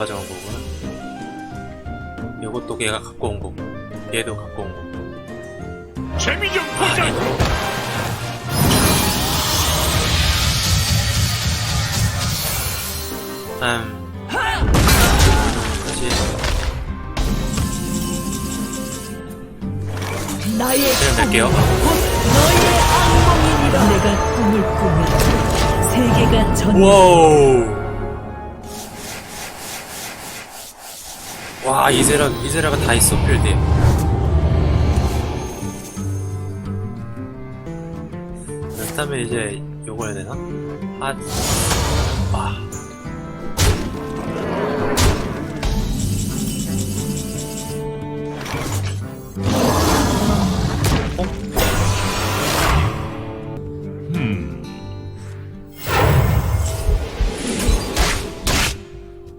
가져온 거구나. 이것도 걔가 갖고 온 거고, 얘도 갖고 온 거고. 재미 좀 보자. 음. 나의 갈게요. 너의 악몽이니라 내가 꿈을 꾸며 세계가 전 와우. 와, 이세라, 이세라가 다 있어, 필드에. 그렇다면 이제, 요거 해야 되나? 아, 아.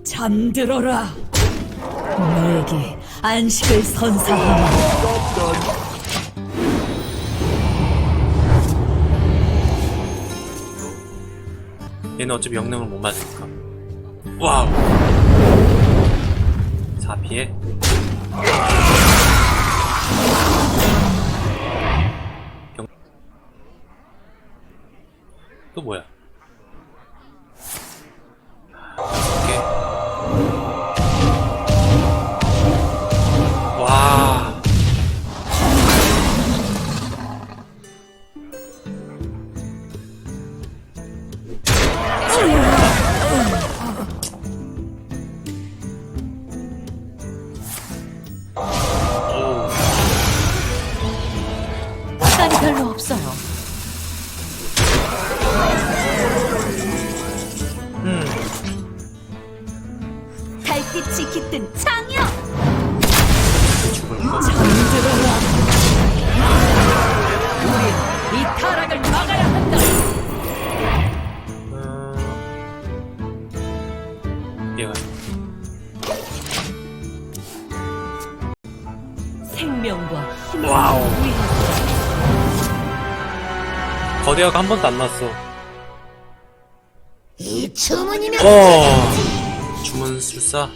잠들어라 너에게 안식을 선사하마 얘는 어차피 영능을 못 맞으니까. 와우. 4피해? 별로 없어요 음. 달빛이 깃든 창이여. 잠들어라 우린 이 타락을 막아야 한다 음... 얘가 거대화가 한 번도 안 났어. 이 주문이면 어. 주문 술사.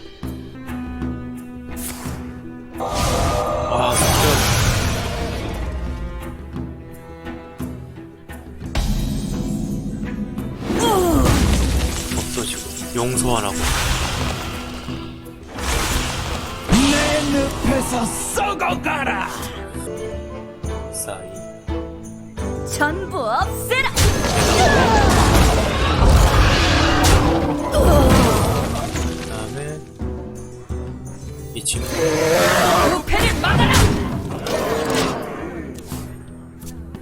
와, 진짜. 없어지고 용서하라고. 내 늪에서 썩어가라. 싸이. 전부 없애라 그다음에 이 친구. 부패를 막아라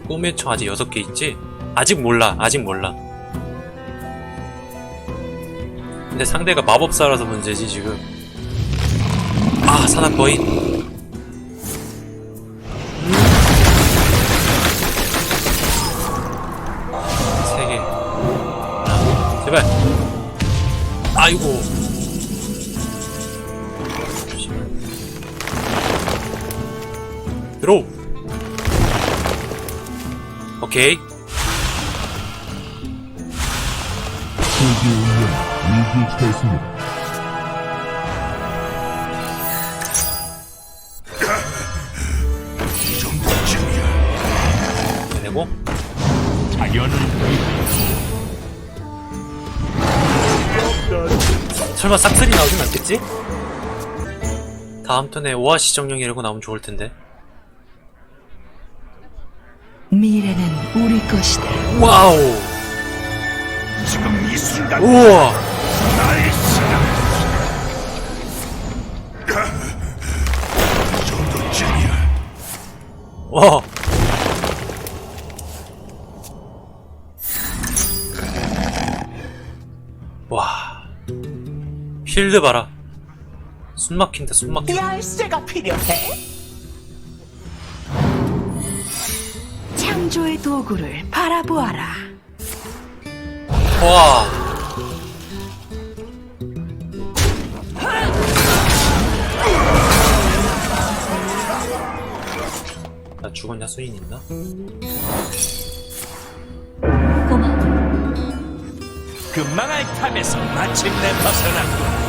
꿈의 초 아직 여섯 개 있지? 아직 몰라. 아직 몰라. 근데 상대가 마법사라서 문제지 지금. 아 사납 거인. 제발. 아이고. 들어. 오케이. 이 정도쯤이야. 되고 자연을 설마 싹쓸이 나오진 않겠지? 다음 턴에 오아시 정령 이라고 나오면 좋을 텐데. 미래는 우리 것이다 와우. 지금 이 순간 우와. 나의 시간. 와. 와. 필드 봐라. 숨 막힌다, 숨 막힌다. 열쇠가 필요해? 창조의 도구를 바라보아라 와. 나 죽었냐, 수인 있나? 고마워 그 망할 탑에서 마침내 벗어났군.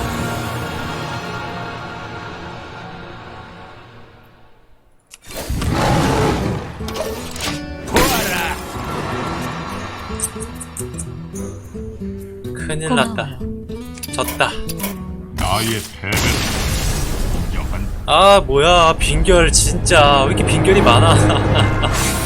큰일 났다. 졌다. 나의 공정한 아, 뭐야. 빈결, 진짜. 왜 이렇게 빈결이 많아.